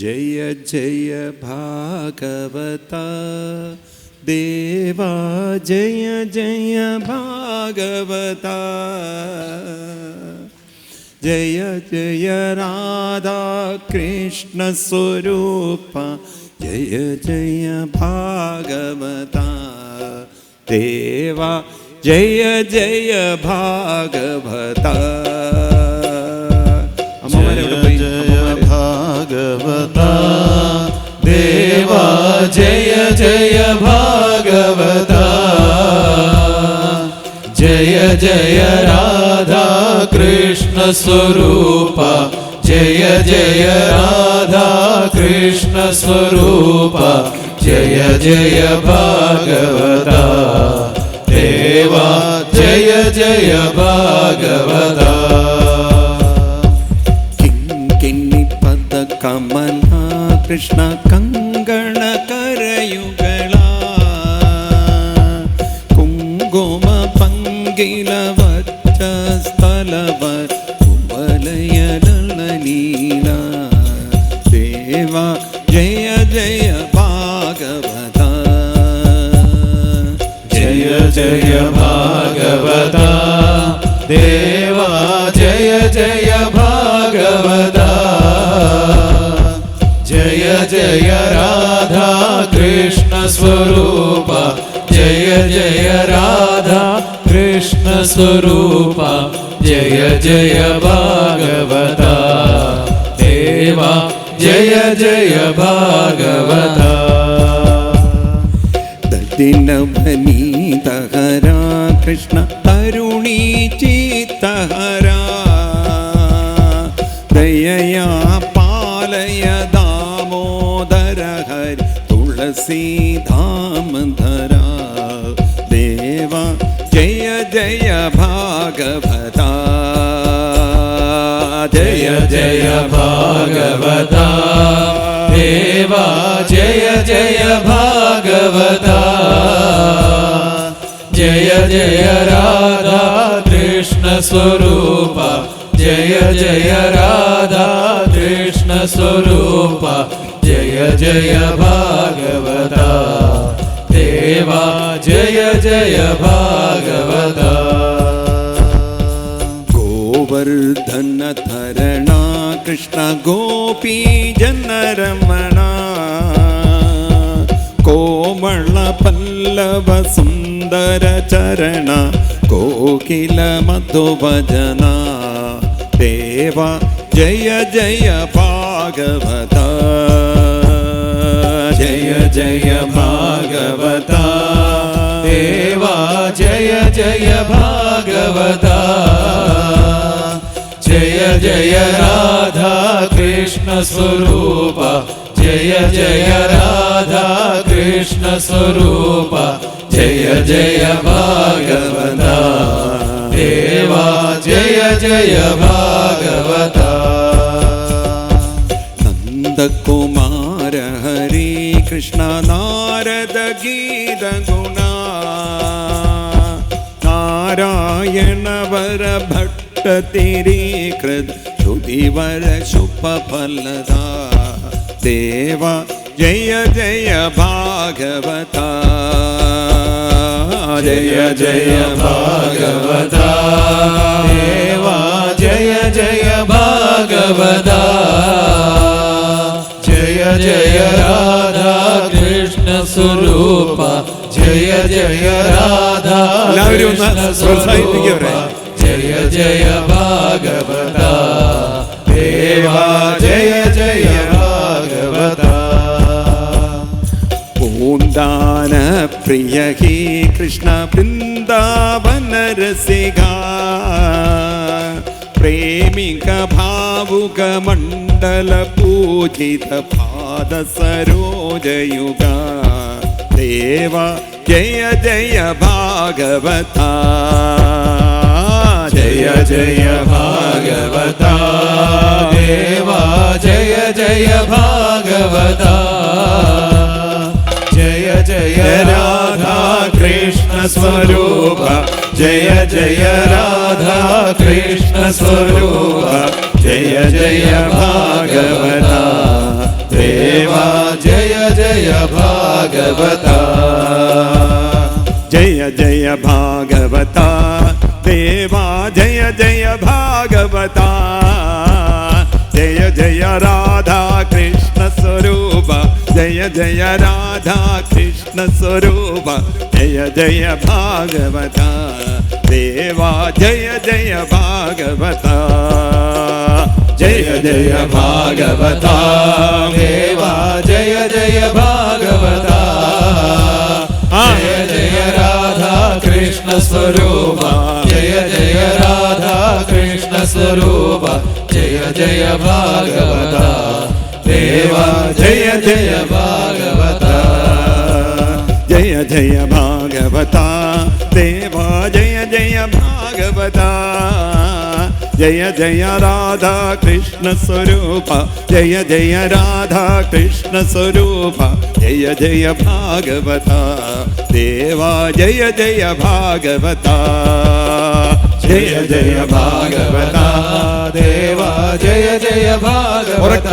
जय जय भागवता। देवा, जय जय भागवता। जय जय राधा कृष्ण स्वरूप। जय जय भागवता। देवा, जय जय भागवता। भागवता देवा, जय जय भागवता। जय जय राधा कृष्ण स्वरूप। जय जय राधा कृष्ण स्वरूप। जय जय भागवता। देवा, जय जय भाग കൃഷ്ണ കങ്കണ കരയുകള കുങ്കുമ പങ്കില വച്ച സ്ഥലവ കുമലയലീല ദേവ ജയ ജയ ഭാഗവത ജയ ജയ ഭാഗവത ദേവ ജയ ജയ कृष्णस्वरूप। जय जय राधा कृष्ण कृष्णस्वरूप। जय जय भागवता। देवा, जय जय भागवता। दिनभनीतहरा कृष्ण तरुणी चित्तहरा दयया तुलसी धाम धरा। देवा, जय जय भागवता। जय जय भागवता। देवा, जय जय भागवता। जय जय राधा कृष्ण स्वरूप। जय जय राधा कृष्ण स्वरूप। जय जय भागवता। देवा, जय जय भागवता। गोवर्धन धरणा कृष्ण गोपी जनरमणा। कोमल पल्लव सुन्दर चरण कोकिल मधुभजना देवा, जय जय भागवता। जय भागवता। देवा, जय जय भागवता। जय जय राधा कृष्ण स्वरूप। जय जय राधा कृष्ण स्वरूप। जय जय भागवता। देवा, जय जय भागवता। नन्दकुमार हर हरे कृष्ण नारद गीत गुणा। नारायण वर भट्ट तेरे कृत सुप फलदा देवा, जय जय भागवता। जय जय भागवता। ജയ ജയ രാധ എല്ലാവരും പ്രോത്സാഹിപ്പിക്കവരെ. ജയ ജയ ഭാഗവത. ദേവാ ജയ ജയ ഭാഗവത. പൂന്താന പ്രിയ ഹേ കൃഷ്ണ വൃന്ദാവന രസിക പ്രേമിക ഭാവുക മണ്ഡല പൂജിത പാദ സരോജയുഗ ദേവ जय जय भागवता। जय जय भागवता। देवा, जय जय भागवता। जय जय राधा कृष्ण स्वरूप। जय जय राधा कृष्ण स्वरूप। जय जय भागवता। देवा, जय जय भागवता। जय भागवता, देवा जय जय भागवता। जय जय राधा कृष्ण स्वरूप, जय जय राधा कृष्ण स्वरूप, जय जय भागवता। देवा जय जय भागवता। जय जय भागवता, देवा जय जय भागवता। कृष्ण स्वरूप जय जय राधा कृष्ण स्वरूप जय जय भागवता देवा जय जय भागवता जय जय भागवता देवा जय जय भागवता जय जय राधा कृष्ण स्वरूप जय जय राधा कृष्ण स्वरूप जय जय भागवता देवा जय जय भागवता। जय जय भागवता देवा जय जय भागवत।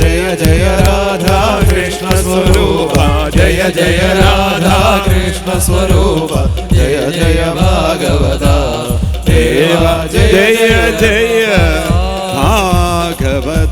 जय जय राधा कृष्ण स्वरूप जय जय राधा कृष्ण स्वरूप जय जय भागवता। देव जय जय भागवत